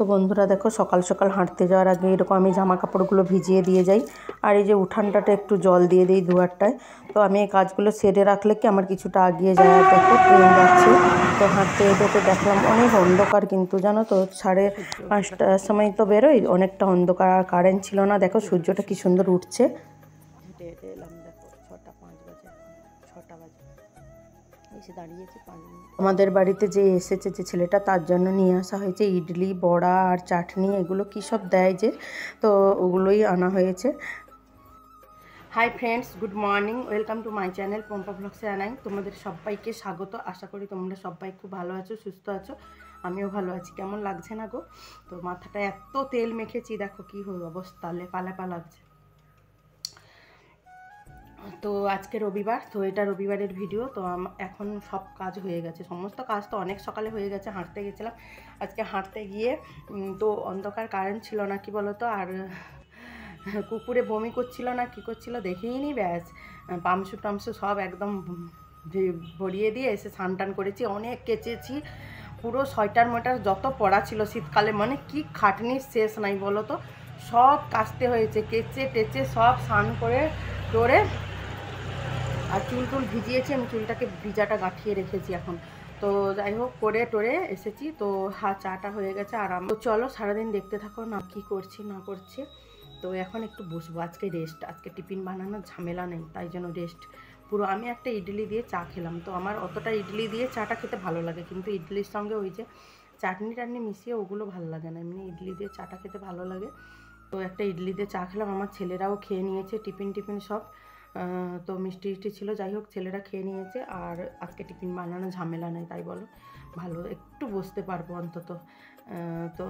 তো বন্ধুরা দেখো, সকাল সকাল হাঁটতে যাওয়ার আগে এরকম আমি জামা কাপড়গুলো ভিজিয়ে দিয়ে যাই। আর এই যে উঠানটাতে একটু জল দিয়ে দিই দুয়ারটায়। তো আমি এই কাজগুলো সেরে রাখলে কি আমার কিছুটা আগিয়ে যায় আর দেখো ট্রেন যাচ্ছে। তো হাঁটতে যেতে দেখলাম অনেক অন্ধকার কিন্তু, জানো তো, সাড়ে পাঁচটার সময় তো বেরোই। অনেকটা অন্ধকার আর কারেন্ট ছিল না। দেখো সূর্যটা কি সুন্দর উঠছে। এলাম এসে দাঁড়িয়েছি আমাদের বাড়িতে যে এসেছে যে ছেলেটা তার জন্য নিয়ে আসা হয়েছে। ইডলি বড়া আর চাটনি এগুলো কী সব দেয় যে? তো ওগুলোই আনা হয়েছে। Hi friends good morning welcome to my channel Pompa ব্লগসে আনাই। তোমাদের সবাইকে স্বাগত। আশা করি তোমরা সবাই খুব ভালো আছো সুস্থ আছো। আমিও ভালো আছি। কেমন লাগছে না গো? তো মাথাটা এত তেল মেখেছি দেখো কী অবস্থা। লেপা লেপা লাগছে। তো আজকে রবিবার, তো এটা রবিবারের ভিডিও তো এখন সব কাজ হয়ে গেছে। সমস্ত কাজ তো অনেক সকালে হয়ে গেছে, হাঁটতে গেছিলাম। আজকে হাঁটতে গিয়ে তো অন্ধকার কারেন্ট ছিল না, কি বলতো? আর কুকুরে বমি করছিল না, কি করছিল দেখেই নি, ব্যাস। পামসু টামসু সব একদম ভরিয়ে দিয়ে এসে স্নান টান করেছি, অনেক কেচেছি। পুরো সোয়েটার মোটার যত পড়া ছিল শীতকালে মানে কি খাটনির শেষ নাই বলো তো সব কাচতে হয়েছে, কেচে টেচে সব স্নান করে করে আর চুল টুল ভিজিয়েছি, আমি চুলটাকে ভিজাটা গাঁঠিয়ে রেখেছি এখন। তো যাই হোক, করে টোরে এসেছি। তো হা, চাটা হয়ে গেছে আর আম- তো চলো সারাদিন দেখতে থাকো না কি করছি, না করছি। তো এখন একটু বসবো, আজকে রেস্ট আজকে টিফিন বানানোর ঝামেলা নেই, তাই জন্য রেস্ট পুরো আমি একটা ইডলি দিয়ে চা খেলাম, তো আমার অতটা ইডলি দিয়ে চাটা খেতে ভালো লাগে, কিন্তু ইডলির সঙ্গে ওই যে চাটনি টাটনি মিশিয়ে ওগুলো ভালো লাগে না, এমনি ইডলি দিয়ে চাটা খেতে ভালো লাগে। তো একটা ইডলি দিয়ে চা খেলাম, আমার ছেলেরাও খেয়ে নিয়েছে, টিফিন টিফিন সব। তো মিষ্টি টিষ্টি ছিল, যাই হোক ছেলেরা খেয়ে নিয়েছে, আর আজকে টিফিন বানানো ঝামেলা নেই, তাই বলো। ভালো, একটু বসতে পারব অন্তত। তো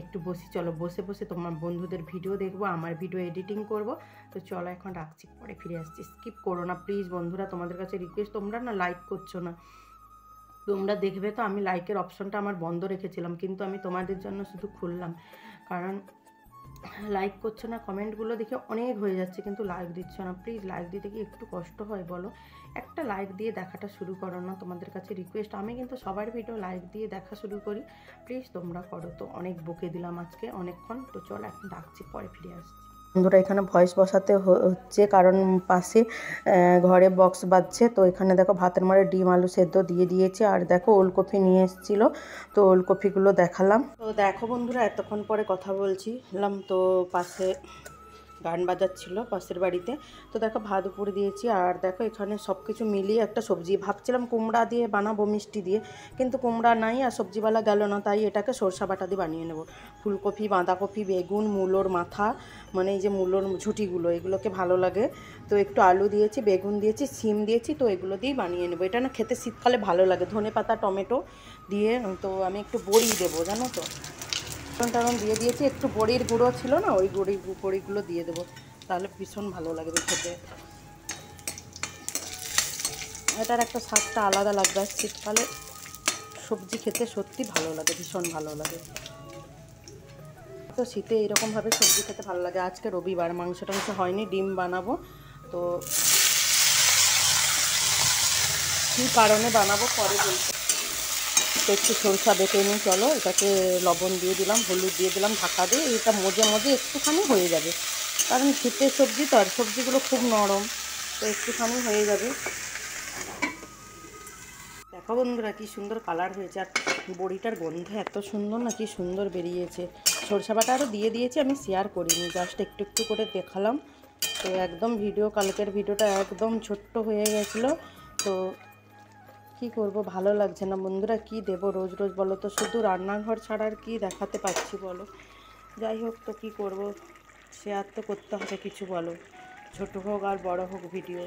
একটু বসি, চলো বসে বসে তোমার বন্ধুদের ভিডিও দেখব, আমার ভিডিও এডিটিং করব। তো চলো এখন রাখছি, পরে ফিরে আসছি। স্কিপ করো না, প্লিজ বন্ধুরা, তোমাদের কাছে রিকোয়েস্ট তোমরা না লাইক করছ না। তোমরা দেখবে তো আমি লাইকের অপশনটা আমার বন্ধ রেখেছিলাম, কিন্তু আমি তোমাদের জন্য শুধু খুললাম। কারণ লাইক করছ না, কমেন্টগুলো দেখে অনেক হয়ে যাচ্ছে, কিন্তু লাইক দিচ্ছ না। প্লিজ লাইক দিতে কি একটু কষ্ট হয়, বলো। একটা লাইক দিয়ে দেখাটা শুরু করো না, তোমাদের কাছে রিকোয়েস্ট আমি কিন্তু সবার ভিডিও লাইক দিয়ে দেখা শুরু করি। প্লিজ তোমরা করো। তো অনেক বকে দিলাম আজকে, অনেকক্ষণ। তো চল, এখন ডাকছি, পরে ফিরে আসছি। বন্ধুরা, এখানে ভয়েস বসাতে হচ্ছে কারণ পাশে ঘরে বক্স বাজছে। তো এখানে দেখো ভাতের মারে ডিম, আলু সেদ্ধ দিয়ে দিয়েছে। আর দেখো ওলকপি নিয়ে এসেছিল। তো ওলকপিগুলো দেখালাম। তো দেখো বন্ধুরা, এতক্ষণ পরে কথা বলছিলাম। তো পাশে গান বাজাচ্ছিল পাশের বাড়িতে। তো দেখো ভাত উপরে দিয়েছি আর দেখো এখানে সব কিছু মিলিয়ে একটা সবজি। ভাবছিলাম কুমড়া দিয়ে বানাবো, মিষ্টি দিয়ে। কিন্তু কুমড়া নাই আর সবজিওয়ালা গেল না, তাই এটাকে সরষা বাটা দিয়ে বানিয়ে নেব। ফুলকপি, বাঁধাকপি, বেগুন, মূলোর মাথা মানে এই যে মূলোর ঝুঁটিগুলো, এগুলোকে ভালো লাগে। তো একটু আলু দিয়েছি, বেগুন দিয়েছি সিম দিয়েছি, তো এগুলো দিয়েই বানিয়ে নেব। এটা না খেতে শীতকালে ভালো লাগে। ধনে পাতা টমেটো দিয়ে, তো আমি একটু বড়ি দেবো, জানো তো? টাড়ন দিয়ে দিয়েছি। একটু বড়ির গুঁড়ো ছিল না, ওই বড়ি বড়িগুলো দিয়ে দেবো। তাহলে ভীষণ ভালো লাগবে খেতে। এটার একটা স্বাদটা আলাদা লাগবে আর শীতকালে। সবজি খেতে সত্যি ভালো লাগে, ভীষণ ভালো লাগে। তো শীতে এরকমভাবে সবজি খেতে ভালো লাগে। আজকে রবিবার, মাংস টাংস হয়নি, ডিম বানাবো। তো কী কারণে বানাবো পরে বলতে তো একটু সরষা বেটে নিই, চলো। এটাকে লবণ দিয়ে দিলাম, হলুদ দিয়ে দিলাম, ঢাকা দিয়ে। এটা মজে মজে একটুখানি হয়ে যাবে। কারণ শীতের সবজি তো আর সবজিগুলো খুব নরম, তো একটুখানি হয়ে যাবে। দেখো বন্ধুরা, কি সুন্দর কালার হয়েছে। আর বড়িটার গন্ধ এত সুন্দর না, কি সুন্দর বেরিয়েছে। সরষা বাটা আরও দিয়ে দিয়েছি, আমি শেয়ার করিনি জাস্ট একটু একটু করে দেখালাম। তো একদম ভিডিও কালকের ভিডিওটা একদম ছোট্ট হয়ে গেছিল। তো কি করব? ভালো লাগছে না। বন্ধুরা, কি দেব রোজ রোজ বলো তো? শুধু রান্নাঘর ছাড়া আর কি দেখাতে পাচ্ছি বলো? যাই হোক তো কি করব? শেয়ার তো করতে হবে কিছু বলো? ছোট হোক আর বড় হোক ভিডিও।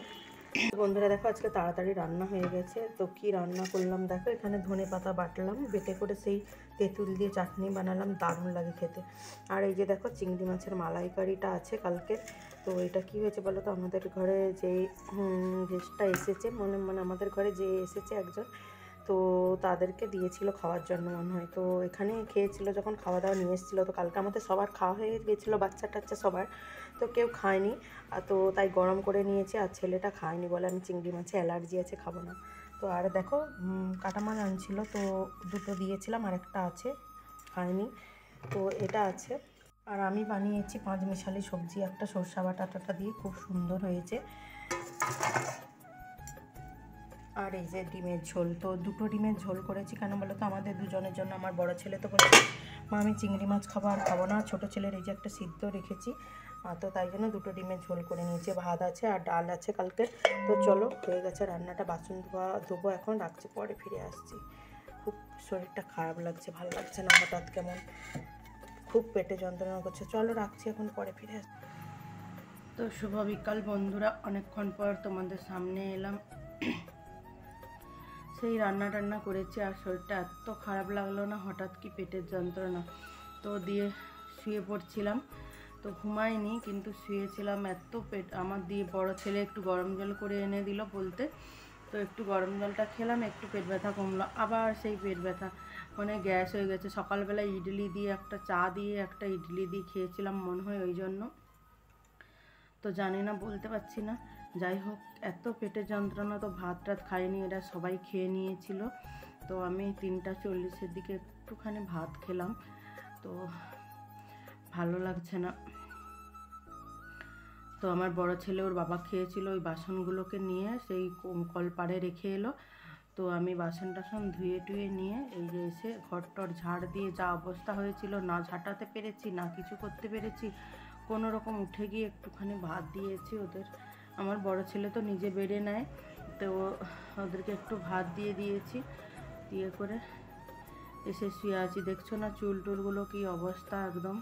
বন্ধুরা, দেখো আজকে তাড়াতাড়ি রান্না হয়ে গেছে। তো কি রান্না করলাম? দেখো, এখানে ধনে পাতা বাটলাম, বেটে করে সেই তেঁতুল দিয়ে চাটনি বানালাম। দারুণ লাগে খেতে। আর এই যে দেখো, চিংড়ি মাছের মালাইকারিটা আছে কালকে। তো এটা কি হয়েছে বলো তো? আমাদের ঘরে যে গেস্টটা এসেছে মানে মানে আমাদের ঘরে যে এসেছে একজন, তো তাদেরকে দিয়েছিল খাওয়ার জন্য মনে হয়। তো এখানে খেয়েছিল, যখন খাওয়া দাওয়া নিয়ে এসেছিল, তো কালকে আমাদের সবার খাওয়া হয়ে গেছিল বাচ্চা টাচ্চা সবার, তো কেউ খায়নি। আর তো তাই গরম করে নিয়েছে, আর ছেলেটা খায়নি বলে আমি চিংড়ি মাছে অ্যালার্জি আছে, খাব না। তো আর দেখো কাটা মাছ আনছিল, তো দুটো দিয়েছিলাম আর একটা আছে, খায়নি। তো এটা আছে। আর আমি বানিয়েছি পাঁচ মিশালি সবজি, একটা সর্ষা বাটা টাটা দিয়ে খুব সুন্দর হয়েছে। আর এই যে ডিমের ঝোল, তো দুটো ডিমের ঝোল করেছি কেন বলো তো? আমাদের দুজনের জন্য, আমার বড় ছেলে তো বলেছে, মা, আমি চিংড়ি মাছ খাব আর খাব না। ছোটো ছেলের এই যে একটা সিদ্ধ রেখেছি তো তাই জন্য দুটো ডিমের ঝোল করে নিয়েছি। ভাত আছে আর ডাল আছে কালকে। তো চলো, হয়ে গেছে রান্নাটা, বাসন ধোয়া, ধোবো এখন, রাখছি, পরে ফিরে আসছি। খুব শরীরটা খারাপ লাগছে, ভালো লাগছে না হঠাৎ কেমন? খুব পেটে যন্ত্রণা করছে। চলো রাখছি এখন, পরে ফিরে আসছি তো শুভ বিকাল বন্ধুরা, অনেকক্ষণ পর তোমাদের সামনে এলাম। সেই রান্না টান্না করেছি আর শরীরটা এত খারাপ লাগল না, হঠাৎ কি পেটের যন্ত্রণা। তো দিয়ে শুয়ে পড়ছিলাম, তো ঘুমাইনি, কিন্তু শুয়েছিলাম। এত পেট, আমার দিয়ে বড় ছেলে একটু গরম জল করে এনে দিল বলতে। তো একটু গরম জলটা খেলাম, একটু পেট ব্যথা কমলো। আবার সেই পেট ব্যথা মানে গ্যাস হয়ে গেছে। সকালবেলা ইডলি দিয়ে একটা চা দিয়ে একটা ইডলি দিয়ে খেয়েছিলাম মনে হয় ওই জন্য। তো জানি না, বলতে পারছি না। যাই হোক, এত পেটের যন্ত্রণা তো ভাত টাত খাইনি এরা সবাই খেয়ে নিয়েছিল। তো আমি তিনটা চল্লিশের দিকে একটুখানি ভাত খেলাম। তো ভালো লাগছে না। তো আমার বড় ছেলে ওর বাবা খেয়েছিল ওই বাসনগুলোকে নিয়ে, সেই কলপাড়ে রেখে এলো। তো আমি বাসন টাসন ধুয়ে টুয়ে নিয়ে এই যে এসে ঘর টর ঝাড় দিয়ে যা অবস্থা হয়েছিল, না ঝাঁটাতে পেরেছি, না কিছু করতে পেরেছি কোনো রকম উঠে গিয়ে একটুখানি ভাত দিয়েছি ওদের। আমার বড় ছেলে তো নিজে বেড়ে নেয়, তো ওদেরকে একটু ভাত দিয়ে দিয়েছি, দিয়ে করে এসে শুয়ে আছি। দেখছ না চুল টুলগুলো কী অবস্থা একদম?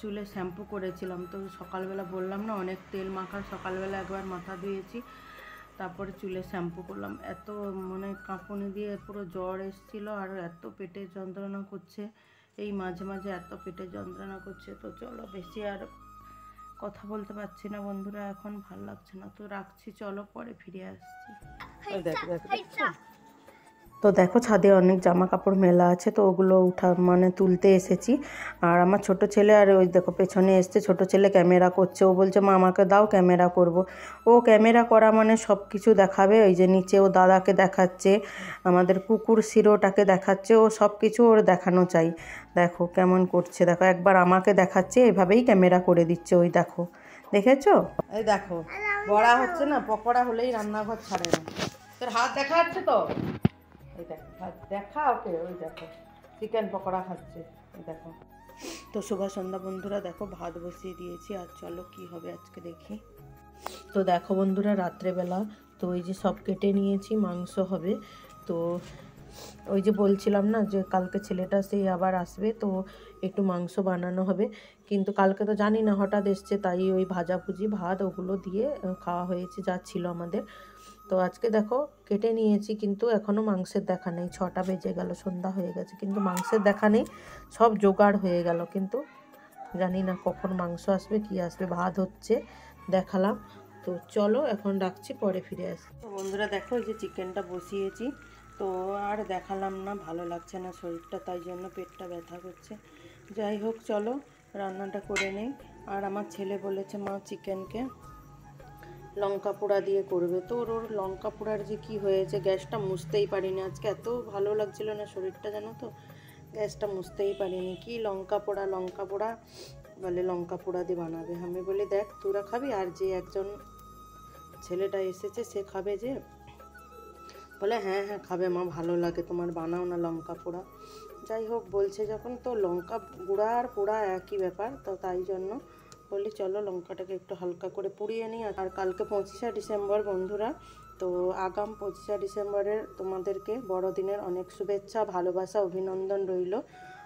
চুলে শ্যাম্পু করেছিলাম। তো সকালবেলা বললাম না অনেক তেল মাখা সকালবেলা একবার মাথা ধুয়েছি তারপরে চুলে শ্যাম্পু করলাম। এত মানে কাঁপুনি দিয়ে পুরো জ্বর এসেছিল আর এত পেটে যন্ত্রণা করছে এই মাঝে মাঝে এত পেটে যন্ত্রণা করছে। তো চলো বেশি আর কথা বলতে পারছি না বন্ধুরা এখন ভালো লাগছে না। তো রাখছি চলো পরে ফিরে আসছি। দেখো দেখো দেখছ? তো দেখো ছাদে অনেক জামা কাপড় মেলা আছে, তো ওগুলো উঠা মানে তুলতে এসেছি। আর আমার ছোট ছেলে আর ওই দেখো পেছনে এসছে, ছোট ছেলে ক্যামেরা করছে। ও বলছে, মা, আমাকে দাও ক্যামেরা করব। ও ক্যামেরা করা মানে সব কিছু দেখাবে, ওই যে নিচে ও দাদাকে দেখাচ্ছে, আমাদের কুকুর শিরোটাকে দেখাচ্ছে, ও সব কিছু ওর দেখানো চাই। দেখো কেমন করছে, দেখো একবার আমাকে দেখাচ্ছে, এভাবেই ক্যামেরা করে দিচ্ছে ওই দেখো। দেখেছ? এই দেখো, বড়া হচ্ছে না, পকোড়া হলেই রান্নাঘর ছাড়ে না। তোর হাত দেখা যাচ্ছে তো? দেখো ওকে, ওই দেখো চিকেন পকোড়া খাচ্ছে দেখো। তো শুভ সন্ধ্যা, বন্ধুরা, দেখো, ভাত বসিয়ে দিয়েছি, আর চলো কি হবে আজকে দেখি। তো দেখো বন্ধুরা, রাত্রেবেলা, তো ওই যে সব কেটে নিয়েছি, মাংস হবে। তো ওই যে বলছিলাম না, যে কালকে ছেলেটা সেই আবার আসবে, তো একটু মাংস বানানো হবে। কিন্তু কালকে তো জানি না, হঠাৎ এসছে, তাই ওই ভাজাভুজি, ভাত ওগুলো দিয়ে খাওয়া হয়েছে, যা ছিল আমাদের। তো আজকে দেখো কেটে নিয়েছি, কিন্তু এখনও মাংসের দেখা নেই। ছটা বেজে গেল, সন্ধ্যা হয়ে গেছে, কিন্তু মাংসের দেখা নেই, সব জোগাড় হয়ে গেল। কিন্তু জানি না কখন মাংস আসবে, কি আসবে, ভাত হচ্ছে, দেখালাম। তো চলো এখন রাখছি পরে ফিরে আসি। তো বন্ধুরা দেখো যে চিকেনটা বসিয়েছি। তো আর দেখালাম না, ভালো লাগছে না শরীরটা, তাই জন্য পেটটা ব্যথা করছে। যাই হোক, চলো রান্নাটা করে নেই। আর আমার ছেলে বলেছে মা, চিকেনকে লঙ্কা পোড়া দিয়ে করবে। তো ওর লঙ্কা পোড়ার যে কী হয়েছে, গ্যাসটা মুছতেই পারিনি। আজকে এত ভালো লাগছিল না শরীরটা, জানো তো? গ্যাসটা মুছতেই পারিনি। কি লঙ্কা পোড়া লঙ্কা পোড়া? বলে, লঙ্কা পোড়া দিয়ে বানাবে। আমি বলি, দেখ, তোরা খাবি? আর যে একজন ছেলেটা এসেছে, সে খাবে যে? বলে হ্যাঁ হ্যাঁ খাবে মা, ভালো লাগে তোমার, বানাও না লঙ্কা পোড়া। যাই হোক, বলছে যখন, তো লঙ্কা গুঁড়া আর পোড়া একই ব্যাপার, তো তাই জন্য বলি চলো লঙ্কাটাকে একটু হালকা করে পুড়িয়ে নিই। আর কালকে পঁচিশে ডিসেম্বর বন্ধুরা, তো আগাম পঁচিশে ডিসেম্বরের তোমাদেরকে বড়দিনের অনেক শুভেচ্ছা, ভালোবাসা, অভিনন্দন রইল।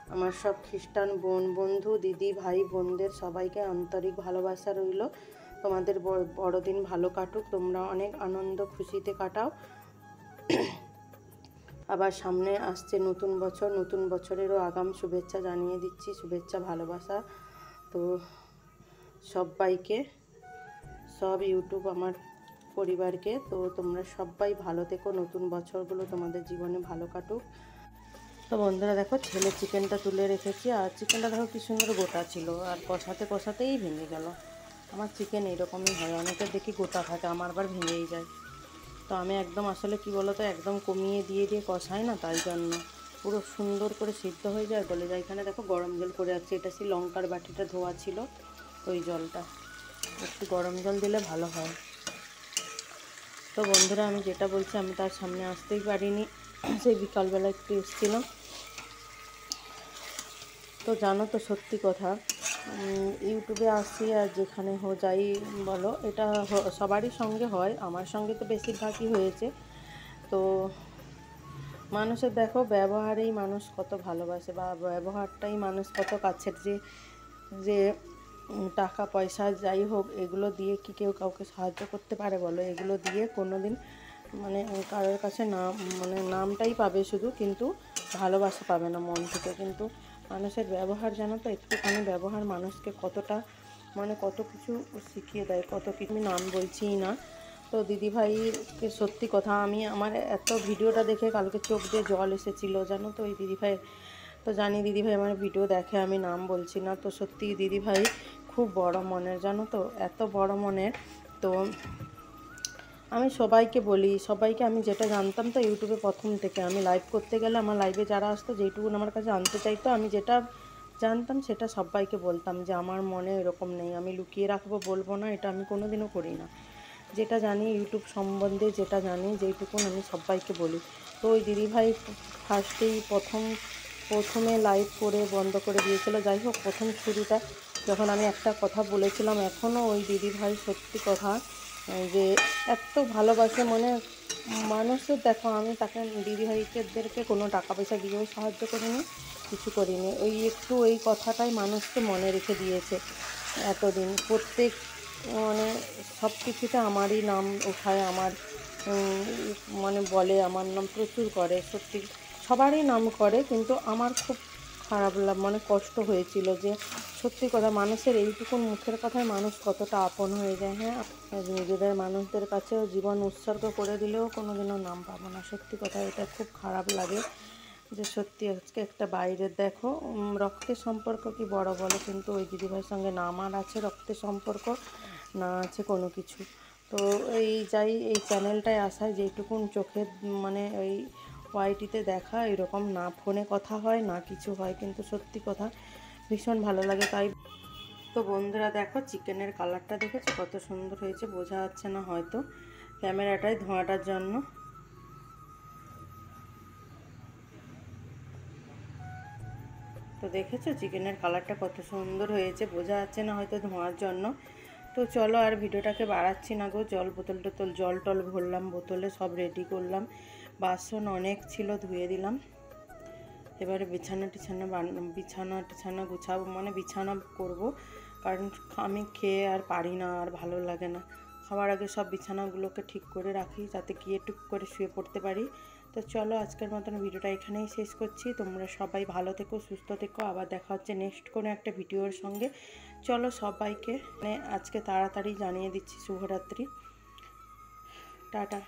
আমার সব খ্রিস্টান বোন, বন্ধু, দিদি, ভাই, বোনদের সবাইকে আন্তরিক ভালোবাসা রইল। তোমাদের বড়- বড়দিন ভালো কাটুক, তোমরা অনেক আনন্দ খুশিতে কাটাও। আবার সামনে আসছে নতুন বছর, নতুন বছরেরও আগাম শুভেচ্ছা জানিয়ে দিচ্ছি, শুভেচ্ছা, ভালোবাসা। তো সবাইকে, সব ইউটিউব আমার পরিবারকে। তো তোমরা সবাই ভালো থেকো, নতুন বছরগুলো তোমাদের জীবনে ভালো কাটুক। তো বন্ধুরা দেখো, ছেলে চিকেনটা তুলে রেখেছি, আর চিকেনটা দেখো কি সুন্দর গোটা ছিল, আর কষাতে কষাতেই ভেঙে গেল। আমার চিকেন এরকমই হয়, অনেকের দেখি গোটা থাকে, আমার আবার ভেঙেই যায়। তো আমি একদম আসলে কি বলতো, একদম কমিয়ে দিয়ে দিয়ে কষাই না তাই জন্য। পুরো সুন্দর করে সিদ্ধ হয়ে যায়, গলে যায়। এখানে দেখো গরম জল করে যাচ্ছে এটা সেই লঙ্কার বাটিটা ধোয়া ছিল। ওই জলটা। একটু গরম জল দিলে ভালো হয়। তো বন্ধুরা, আমি যেটা বলছি, আমি তার সামনে আসতেই পারিনি। সেই বিকালবেলা একটু এসেছিলাম। তো জানো তো সত্যি কথা ইউটিউবে আসি আর যেখানে হো যাই বলো, এটা সবারই সঙ্গে হয়। আমার সঙ্গে তো বেশিরভাগই হয়েছে। তো মানুষের দেখো, ব্যবহারেই মানুষ কত ভালোবাসে বা ব্যবহারটাই মানুষ কত কাছের যে যে টাকা, পয়সা যাই হোক, এগুলো দিয়ে কি কেউ কাউকে সাহায্য করতে পারে বলো? এগুলো দিয়ে কোনো দিন মানে কারোর কাছে নাম মানে নামটাই পাবে শুধু, কিন্তু ভালোবাসা পাবে না মন থেকে। কিন্তু মানুষের ব্যবহার জানো তো, একটুখানি ব্যবহার মানুষকে কতটা মানে কত কিছু শিখিয়ে দেয়, কত কিছু নাম বলছিই না। তো দিদিভাইকে সত্যি কথা, আমি আমার এত ভিডিওটা দেখে কালকে চোখ দিয়ে জল এসেছিল, জানো তো ওই দিদিভাই। তো জানি দিদিভাই আমার ভিডিও দেখে আমি নাম বলছি না, তো সত্যি দিদিভাই খুব বড় মনের, জানো তো? এত বড় মনের। তো আমি সবাইকে বলি, সবাইকে আমি যেটা জানতাম তো ইউটিউবে প্রথম থেকে। আমি লাইভ করতে গেলে আমার লাইভে যারা আসতো, যেইটুকু আমার কাছে আনতে চাইতো, আমি যেটা জানতাম সেটা সবাইকে বলতাম যে আমার মনে এরকম নেই, আমি লুকিয়ে রাখব, বলব না, এটা আমি কোনো দিনও করি না। যেটা জানি ইউটিউব সম্বন্ধে, যেটা জানি যেইটুকুন আমি সবাইকে বলি। তো ওই দিদিভাই ফার্স্টেই প্রথম, প্রথমে লাইভ করে বন্ধ করে দিয়েছিল। যাই হোক, প্রথম শুরুটা যখন আমি একটা কথা বলেছিলাম এখনও ওই দিদিভাই সত্যি কথা যে এত ভালোবাসে মানে মানুষের দেখো, আমি তাকে, দিদিভাইদেরকে কোনো টাকা পয়সা দিয়েও সাহায্য করিনি, কিছু করিনি। ওই একটু ওই কথাটাই মানুষকে মনে রেখে দিয়েছে এতদিন। প্রত্যেক মানে সব কিছুতে আমারই নাম ওঠায়, আমার মানে বলে, আমার নাম প্রচুর করে, সত্যি। সবারই নাম করে, কিন্তু আমার খুব খারাপ মানে কষ্ট হয়েছিল যে সত্যি কথা মানুষের এইটুকুন মুখের কথায় মানুষ কতটা আপন হয়ে যায় হ্যাঁ? নিজেদের মানুষদের কাছেও জীবন উৎসর্গ করে দিলেও কোনোদিনও নাম পাবো না। সত্যি কথা এটা খুব খারাপ লাগে যে সত্যি আজকে একটা বাইরের দেখো রক্তের সম্পর্ক কি বড় বলো, কিন্তু ওই দিদিভাইয়ের সঙ্গে না আমার আছে রক্তের সম্পর্ক, না আছে কোনো কিছু। তো এই যাই, এই চ্যানেলটায় আসায় যেটুকুন চোখের মানে ওই ওয়াইটিতে দেখা, এরকম না ফোনে কথা হয়, না কিছু হয়, কিন্তু সত্যি কথা ভীষণ ভালো লাগে। তাই তো বন্ধুরা দেখো চিকেনের কালারটা দেখেছ? কত সুন্দর হয়েছে, বোঝা যাচ্ছে না হয়তো ক্যামেরাটাই ধোঁয়াটার জন্য। তো দেখেছ চিকেনের কালারটা কত সুন্দর হয়েছে, বোঝা যাচ্ছে না হয়তো ধোঁয়ার জন্য। তো চলো আর ভিডিওটাকে বাড়াচ্ছি না গো, জল বোতল টোতল জল টল ভরলাম, বোতলে সব রেডি করলাম। বাসন অনেক ছিল, ধুয়ে দিলাম। এবারে বিছানা টিছানা বিছানা টিছানা গুছাবো মানে বিছানা করব। কারণ আমি খেয়ে আর পারি না, আর ভালো লাগে না। খাবার আগে সব বিছানাগুলোকে ঠিক করে রাখি, যাতে গিয়ে টুক করে শুয়ে পড়তে পারি। তো চলো, আজকের মতন ভিডিওটা এখানেই শেষ করছি। তোমরা সবাই ভালো থেকো, সুস্থ থেকো। আবার দেখা হচ্ছে নেক্সট কোনো একটা ভিডিওর সঙ্গে। চলো সবাইকে মানে আজকে তাড়াতাড়ি জানিয়ে দিচ্ছি, শুভরাত্রি। টাটা।